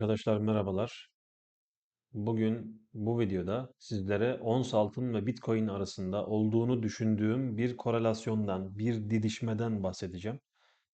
Arkadaşlar merhabalar. Bugün bu videoda sizlere ons altın ve Bitcoin arasında olduğunu düşündüğüm bir korelasyondan, bir didişmeden bahsedeceğim.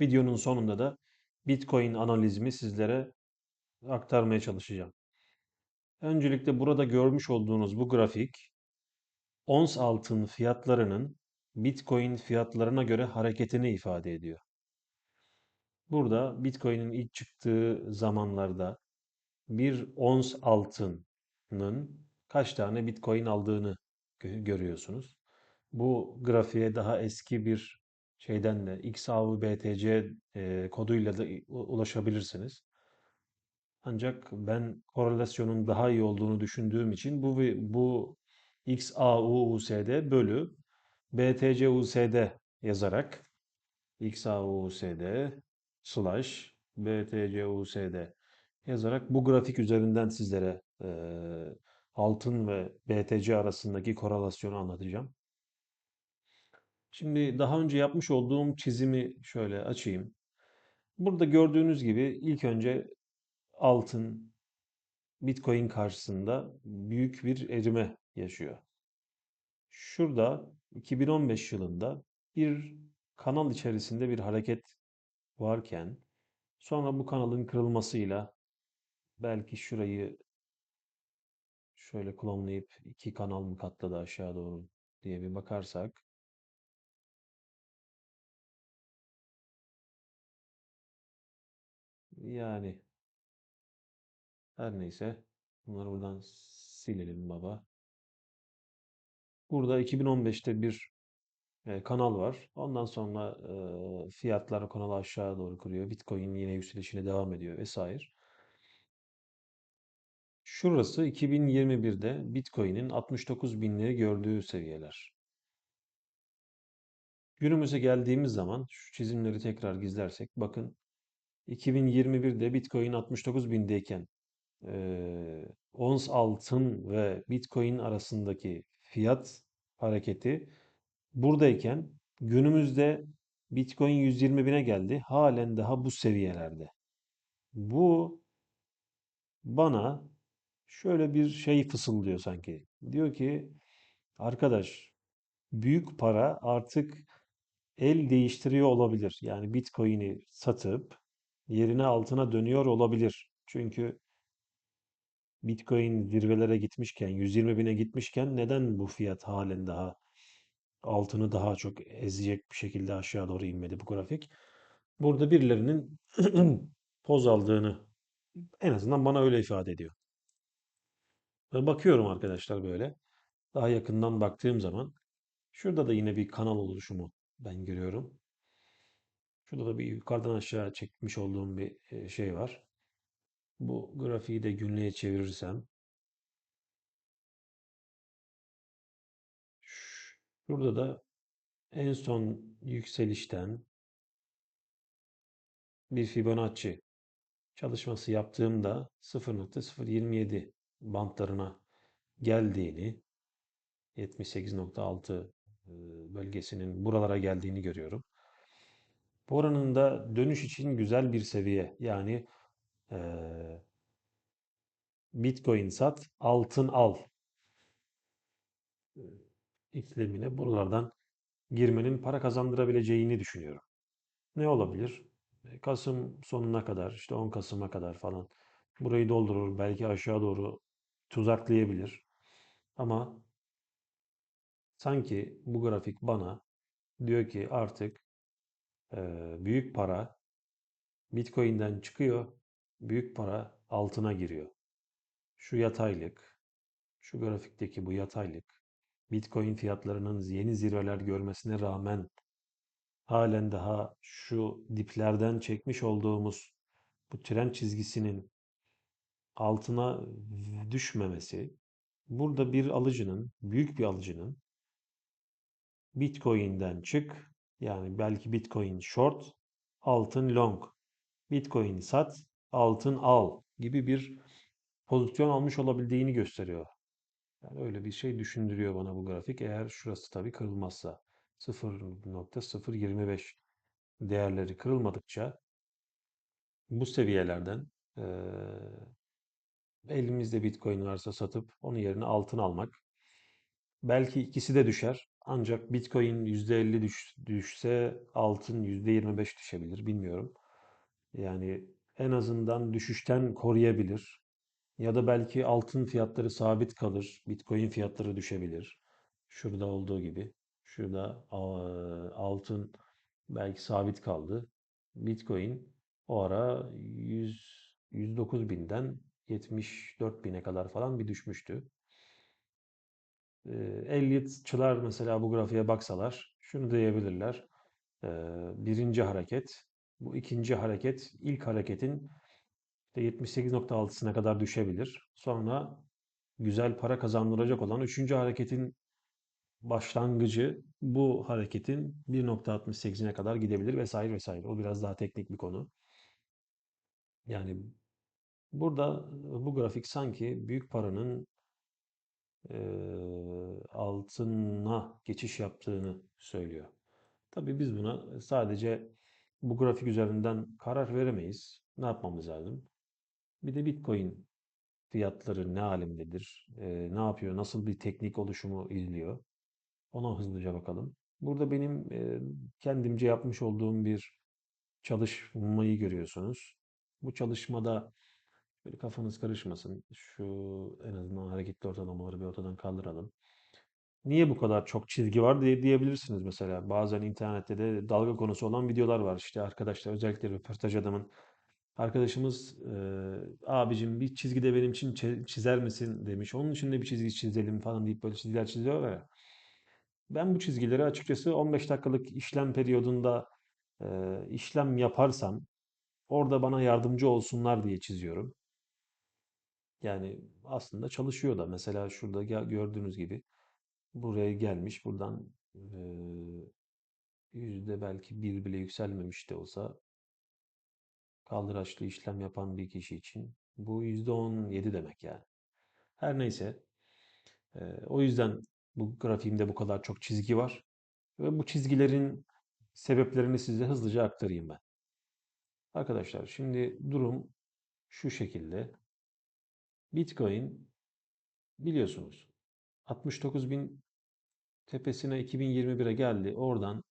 Videonun sonunda da Bitcoin analizimi sizlere aktarmaya çalışacağım. Öncelikle burada görmüş olduğunuz bu grafik ons altın fiyatlarının Bitcoin fiyatlarına göre hareketini ifade ediyor. Burada Bitcoin'in ilk çıktığı zamanlarda bir ons altının kaç tane Bitcoin aldığını gö- görüyorsunuz. Bu grafiğe daha eski bir şeyden de XAUBTC e, koduyla da ulaşabilirsiniz. Ancak ben korelasyonun daha iyi olduğunu düşündüğüm için bu bu XAUUSD bölü BTCUSD yazarak XAUUSD slash BTCUSD yazarak bu grafik üzerinden sizlere eee, altın ve BTC arasındaki korelasyonu anlatacağım. Şimdi daha önce yapmış olduğum çizimi şöyle açayım. Burada gördüğünüz gibi ilk önce altın Bitcoin karşısında büyük bir erime yaşıyor. Şurada 2015 yılında bir kanal içerisinde bir hareket varken sonra bu kanalın kırılmasıyla belki şurayı Şöyle klonlayıp iki kanal mı katladı aşağı doğru diye bir bakarsak. Yani her neyse. Bunları buradan silelim baba. Burada 2015'te bir kanal var. Ondan sonra fiyatlar kanalı aşağı doğru kırıyor. Bitcoin yine yükselişine devam ediyor vesaire. Şurası 2021'de Bitcoin'in 69 binleri gördüğü seviyeler. Günümüze geldiğimiz zaman şu çizimleri tekrar gizlersek bakın 2021'de Bitcoin 69 bindeyken eee, ons altın ve Bitcoin arasındaki fiyat hareketi buradayken günümüzde Bitcoin 120 bine geldi. Halen daha bu seviyelerde. Bu bana şöyle bir şey fısıldıyor sanki. Diyor ki arkadaş büyük para artık el değiştiriyor olabilir. Yani Bitcoin'i satıp yerine altına dönüyor olabilir. Çünkü Bitcoin zirvelere gitmişken, 120 bine gitmişken neden bu fiyat halen daha altını daha çok ezecek bir şekilde aşağı doğru inmedi bu grafik? Burada birilerinin poz aldığını en azından bana öyle ifade ediyor. Ve bakıyorum arkadaşlar böyle. Daha yakından baktığım zaman şurada da yine bir kanal oluşumu ben görüyorum. Şurada da bir yukarıdan aşağı çekmiş olduğum bir e, şey var. Bu grafiği de günlüğe çevirirsem şurada da en son yükselişten bir Fibonacci çalışması yaptığımda 0.027 bantlarına geldiğini 78.6 e, bölgesinin buralara geldiğini görüyorum. Bu oranın da dönüş için güzel bir seviye. Yani eee, Bitcoin sat, altın al e, iklimine buralardan girmenin para kazandırabileceğini düşünüyorum. Ne olabilir? E, Kasım sonuna kadar, işte 10 Kasım'a kadar falan burayı doldurur, belki aşağı doğru tuzaklayabilir. Ama sanki bu grafik bana diyor ki artık e, büyük para Bitcoin'den çıkıyor, büyük para altına giriyor. Şu yataylık, şu grafikteki bu yataylık, Bitcoin fiyatlarının yeni zirveler görmesine rağmen halen daha şu diplerden çekmiş olduğumuz bu trend çizgisinin altına düşmemesi, burada bir alıcının, büyük bir alıcının Bitcoin'den çık, yani belki Bitcoin short, altın long, Bitcoin sat, altın al gibi bir pozisyon almış olabildiğini gösteriyor. Yani öyle bir şey düşündürüyor bana bu grafik. Eğer şurası tabii kırılmazsa 0.025 değerleri kırılmadıkça bu seviyelerden Ee, elimizde Bitcoin varsa satıp onun yerine altın almak. Belki ikisi de düşer. Ancak Bitcoin %50 düş, düşse altın %25 düşebilir. Bilmiyorum. Yani en azından düşüşten koruyabilir. Ya da belki altın fiyatları sabit kalır. Bitcoin fiyatları düşebilir. Şurada olduğu gibi. Şurada altın belki sabit kaldı. Bitcoin o ara 100, 109 binden 74 bine kadar falan bir düşmüştü. Elliot'çılar mesela bu grafiğe baksalar şunu diyebilirler. Birinci hareket, bu ikinci hareket, ilk hareketin işte 78.6'sına kadar düşebilir. Sonra güzel para kazandıracak olan üçüncü hareketin başlangıcı bu hareketin 1.68'ine kadar gidebilir vesaire vesaire. O biraz daha teknik bir konu. Yani burada bu grafik sanki büyük paranın eee, altına geçiş yaptığını söylüyor. Tabii biz buna sadece bu grafik üzerinden karar veremeyiz. Ne yapmamız lazım? Bir de Bitcoin fiyatları ne alemdedir? Eee, ne yapıyor? Nasıl bir teknik oluşumu izliyor? Ona hızlıca bakalım. Burada benim eee, kendimce yapmış olduğum bir çalışmayı görüyorsunuz. Bu çalışmada böyle kafanız karışmasın. Şu en azından hareketli ortalamaları bir ortadan kaldıralım. Niye bu kadar çok çizgi var diye diyebilirsiniz mesela. Bazen internette de dalga konusu olan videolar var. İşte arkadaşlar özellikle röportaj adamın arkadaşımız eee abicim bir çizgi de benim için çizer misin demiş. Onun için de bir çizgi çizelim falan deyip böyle çizgiler çiziyorlar ya. Ben bu çizgileri açıkçası 15 dakikalık işlem periyodunda eee, işlem yaparsam orada bana yardımcı olsunlar diye çiziyorum. Yani aslında çalışıyor da. Mesela şurada gördüğünüz gibi buraya gelmiş. Buradan yüzde belki bir bile yükselmemiş de olsa kaldıraçlı işlem yapan bir kişi için bu yüzde on yedi demek yani. Her neyse. o yüzden bu grafiğimde bu kadar çok çizgi var. Ve bu çizgilerin sebeplerini size hızlıca aktarayım ben. Arkadaşlar şimdi durum şu şekilde. Bitcoin biliyorsunuz 69 bin tepesine 2021'e geldi. Oradan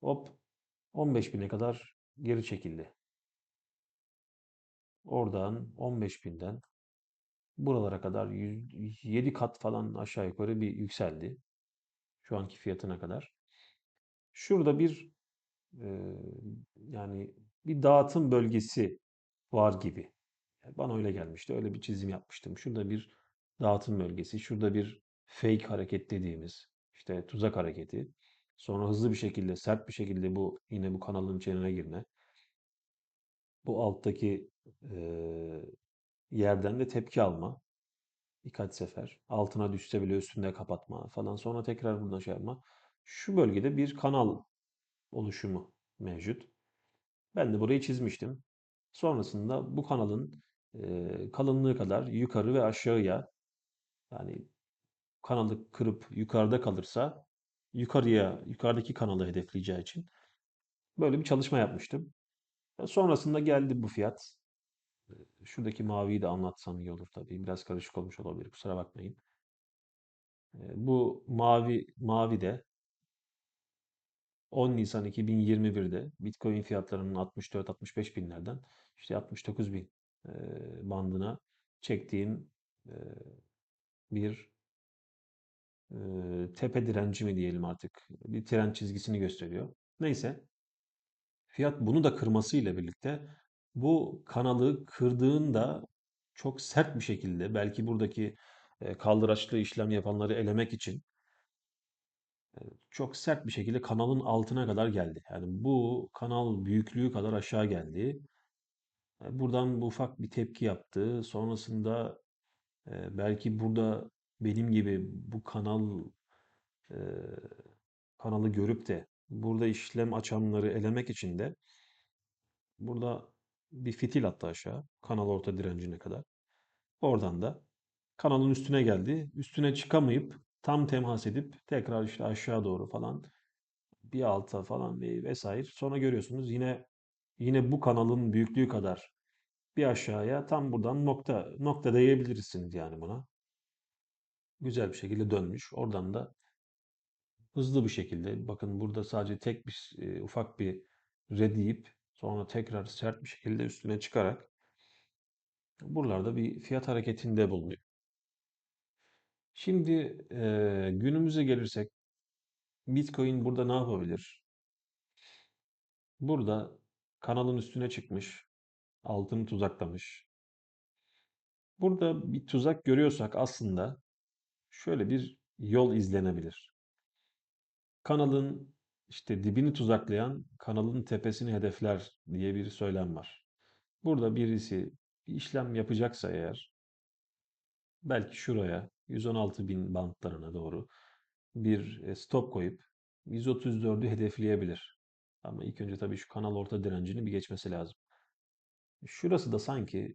hop 15 bine kadar geri çekildi. Oradan 15 binden buralara kadar 7 kat falan aşağı yukarı bir yükseldi. Şu anki fiyatına kadar. Şurada bir e, yani bir dağıtım bölgesi var gibi. Bana öyle gelmişti. Öyle bir çizim yapmıştım. Şurada bir dağıtım bölgesi, şurada bir fake hareket dediğimiz işte tuzak hareketi. Sonra hızlı bir şekilde, sert bir şekilde bu yine bu kanalın içine girme. Bu alttaki eee, yerden de tepki alma. Birkaç sefer. Altına düşse bile üstünde kapatma falan. Sonra tekrar buradan şey yapma. Şu bölgede bir kanal oluşumu mevcut. Ben de burayı çizmiştim. Sonrasında bu kanalın kalınlığı kadar yukarı ve aşağıya yani kanalı kırıp yukarıda kalırsa yukarıya yukarıdaki kanalı hedefleyeceği için böyle bir çalışma yapmıştım. Sonrasında geldi bu fiyat. Şuradaki maviyi de anlatsam iyi olur tabii. Biraz karışık olmuş olabilir. Kusura bakmayın. E, Bu mavi mavi de 10 Nisan 2021'de Bitcoin fiyatlarının 64-65 binlerden işte 69 bin bandına çektiğim bir tepe direnci mi diyelim artık bir tren çizgisini gösteriyor. Neyse fiyat bunu da kırmasıyla birlikte bu kanalı kırdığında çok sert bir şekilde belki buradaki kaldıraçlı işlem yapanları elemek için çok sert bir şekilde kanalın altına kadar geldi. Yani bu kanal büyüklüğü kadar aşağı geldi. Buradan bu ufak bir tepki yaptı. Sonrasında belki burada benim gibi bu kanal kanalı görüp de burada işlem açanları elemek için de burada bir fitil attı aşağı kanal orta direncine kadar. Oradan da kanalın üstüne geldi. Üstüne çıkamayıp tam temas edip tekrar işte aşağı doğru falan bir alta falan ve vesaire. Sonra görüyorsunuz yine yine bu kanalın büyüklüğü kadar bir aşağıya tam buradan nokta nokta diyebilirsiniz yani buna. Güzel bir şekilde dönmüş. Oradan da hızlı bir şekilde bakın burada sadece tek bir e, ufak bir red deyip sonra tekrar sert bir şekilde üstüne çıkarak buralarda bir fiyat hareketinde bulunuyor. Şimdi e, günümüze gelirsek Bitcoin burada ne yapabilir? Burada kanalın üstüne çıkmış, altını tuzaklamış. Burada bir tuzak görüyorsak aslında şöyle bir yol izlenebilir. Kanalın işte dibini tuzaklayan kanalın tepesini hedefler diye bir söylem var. Burada birisi bir işlem yapacaksa eğer belki şuraya 116 bin bantlarına doğru bir e, stop koyup 134'ü hedefleyebilir. Ama ilk önce tabii şu kanal orta direncini bir geçmesi lazım. Şurası da sanki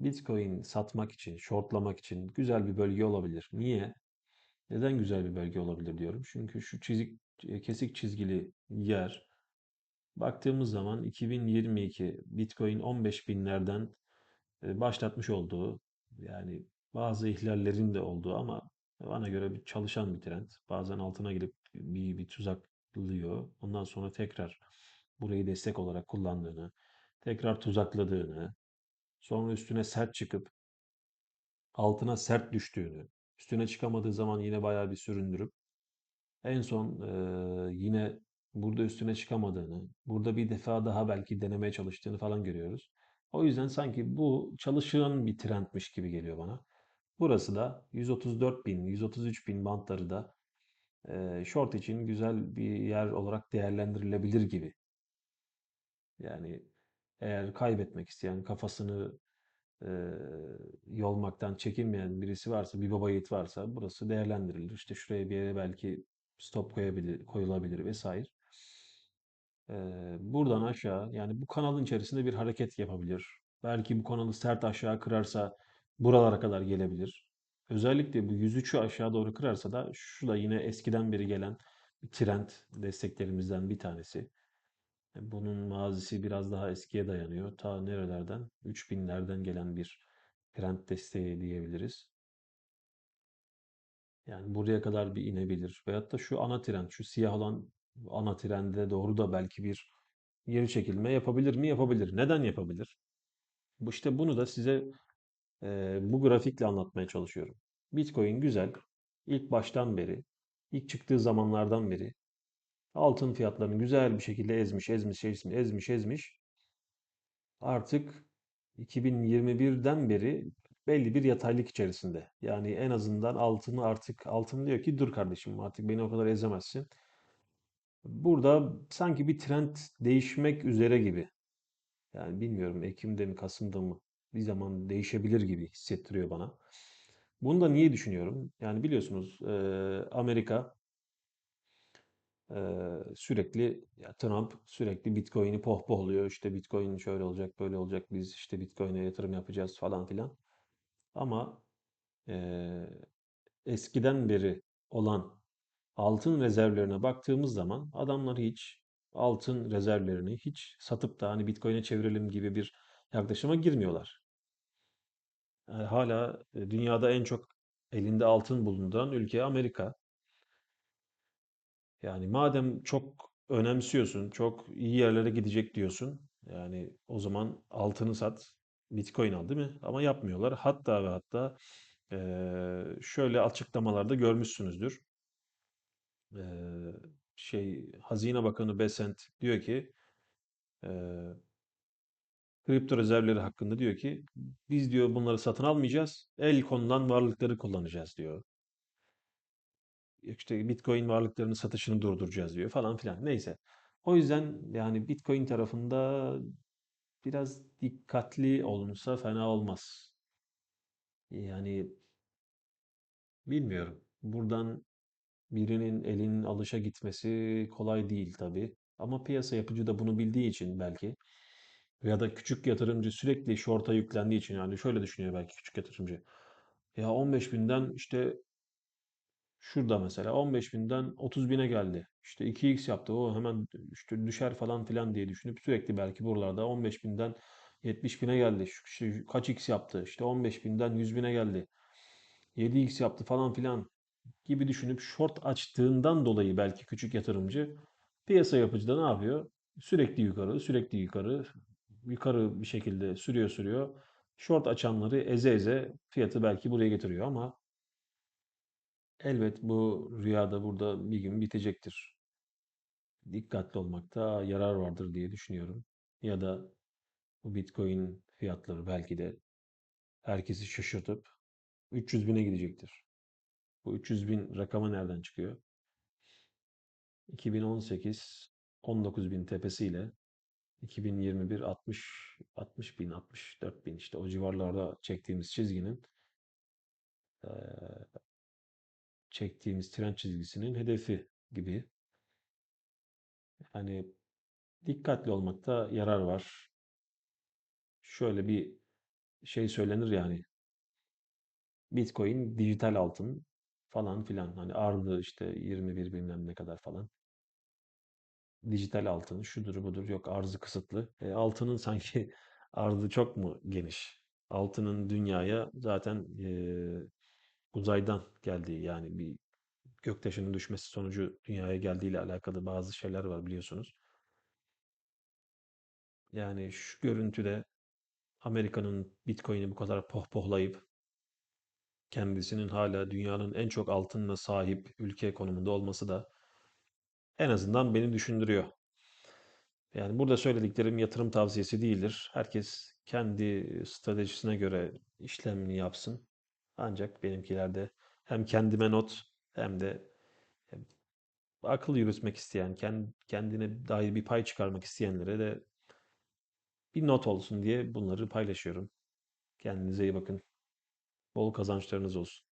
Bitcoin satmak için, shortlamak için güzel bir bölge olabilir. Niye? Neden güzel bir bölge olabilir diyorum. Çünkü şu çizik, e, kesik çizgili yer baktığımız zaman 2022 Bitcoin 15 binlerden e, başlatmış olduğu yani bazı ihlallerin de olduğu ama bana göre bir çalışan bir trend. Bazen altına girip bir, bir tuzaklıyor. Ondan sonra tekrar burayı destek olarak kullandığını, tekrar tuzakladığını, sonra üstüne sert çıkıp altına sert düştüğünü, üstüne çıkamadığı zaman yine bayağı bir süründürüp en son eee, yine burada üstüne çıkamadığını, burada bir defa daha belki denemeye çalıştığını falan görüyoruz. O yüzden sanki bu çalışan bir trendmiş gibi geliyor bana. Burası da 134 bin, 133 bin bantları da short için güzel bir yer olarak değerlendirilebilir gibi. Yani eğer kaybetmek isteyen, kafasını eee, yolmaktan çekinmeyen birisi varsa, bir baba yiğit varsa burası değerlendirilir. İşte şuraya bir yere belki stop koyabilir, koyulabilir vesaire. Eee, buradan aşağı yani bu kanalın içerisinde bir hareket yapabilir. Belki bu kanalı sert aşağı kırarsa buralara kadar gelebilir. Özellikle bu 103'ü aşağı doğru kırarsa da şu da yine eskiden beri gelen bir trend desteklerimizden bir tanesi. E, Bunun mazisi biraz daha eskiye dayanıyor. Ta nerelerden? 3000'lerden gelen bir trend desteği diyebiliriz. Yani buraya kadar bir inebilir. Veyahut da şu ana trend, şu siyah olan ana trende doğru da belki bir geri çekilme yapabilir mi? Yapabilir. Neden yapabilir? Bu işte bunu da size e, bu grafikle anlatmaya çalışıyorum. Bitcoin güzel. İlk baştan beri, ilk çıktığı zamanlardan beri altın fiyatlarını güzel bir şekilde ezmiş, ezmiş, ezmiş, ezmiş, ezmiş. Artık 2021'den beri belli bir yataylık içerisinde. Yani en azından altını artık altın diyor ki dur kardeşim artık beni o kadar ezemezsin. Burada sanki bir trend değişmek üzere gibi. Yani bilmiyorum Ekim'de mi Kasım'da mı bir zaman değişebilir gibi hissettiriyor bana. Bunu da niye düşünüyorum? Yani biliyorsunuz Amerika sürekli ya Trump sürekli Bitcoin'i pohpohluyor. İşte Bitcoin şöyle olacak, böyle olacak. Biz işte Bitcoin'e yatırım yapacağız falan filan. Ama eskiden beri olan altın rezervlerine baktığımız zaman adamlar hiç altın rezervlerini hiç satıp da hani Bitcoin'e çevirelim gibi bir yaklaşıma girmiyorlar. Hala dünyada en çok elinde altın bulunduran ülke Amerika. Yani madem çok önemsiyorsun, çok iyi yerlere gidecek diyorsun. Yani o zaman altını sat, Bitcoin al değil mi? Ama yapmıyorlar. Hatta ve hatta şöyle açıklamalarda görmüşsünüzdür. Şey Hazine Bakanı Besant diyor ki kripto rezervleri hakkında diyor ki biz diyor bunları satın almayacağız. El konulan varlıkları kullanacağız diyor. İşte Bitcoin varlıklarının satışını durduracağız diyor falan filan. Neyse. O yüzden yani Bitcoin tarafında biraz dikkatli olunsa fena olmaz. Yani bilmiyorum. Buradan birinin elinin alışa gitmesi kolay değil tabii. Ama piyasa yapıcı da bunu bildiği için belki ya da küçük yatırımcı sürekli short'a yüklendiği için yani şöyle düşünüyor belki küçük yatırımcı. Ya 15 binden işte şurada mesela 15 binden 30 bine geldi. İşte 2x yaptı o hemen işte düşer falan filan diye düşünüp sürekli belki buralarda 15 binden 70 bine geldi. Şu kaç x yaptı? İşte 15 binden 100 bine geldi. 7x yaptı falan filan gibi düşünüp short açtığından dolayı belki küçük yatırımcı piyasa yapıcı da ne yapıyor? Sürekli yukarı, sürekli yukarı, yukarı bir şekilde sürüyor sürüyor. Short açanları eze eze fiyatı belki buraya getiriyor ama elbet bu rüyada burada bir gün bitecektir. Dikkatli olmakta yarar vardır diye düşünüyorum. Ya da bu Bitcoin fiyatları belki de herkesi şaşırtıp 300 bine gidecektir. Bu 300 bin rakamı nereden çıkıyor? 2018 19 bin tepesiyle 2021 60 60 bin 64 bin işte o civarlarda çektiğimiz çizginin çektiğimiz trend çizgisinin hedefi gibi. Yani dikkatli olmakta yarar var. Şöyle bir şey söylenir yani Bitcoin dijital altın falan filan hani arzı işte 21 bilmem ne kadar falan. Dijital altın şudur budur yok arzı kısıtlı. E, altının sanki arzı çok mu geniş? Altının dünyaya zaten e, uzaydan geldiği yani bir göktaşının düşmesi sonucu dünyaya geldiğiyle alakalı bazı şeyler var biliyorsunuz. Yani şu görüntüde Amerika'nın Bitcoin'i bu kadar pohpohlayıp kendisinin hala dünyanın en çok altınına sahip ülke konumunda olması da en azından beni düşündürüyor. Yani burada söylediklerim yatırım tavsiyesi değildir. Herkes kendi stratejisine göre işlemini yapsın. Ancak benimkilerde hem kendime not hem de akıl yürütmek isteyen, kendine dair bir pay çıkarmak isteyenlere de bir not olsun diye bunları paylaşıyorum. Kendinize iyi bakın. Bol kazançlarınız olsun.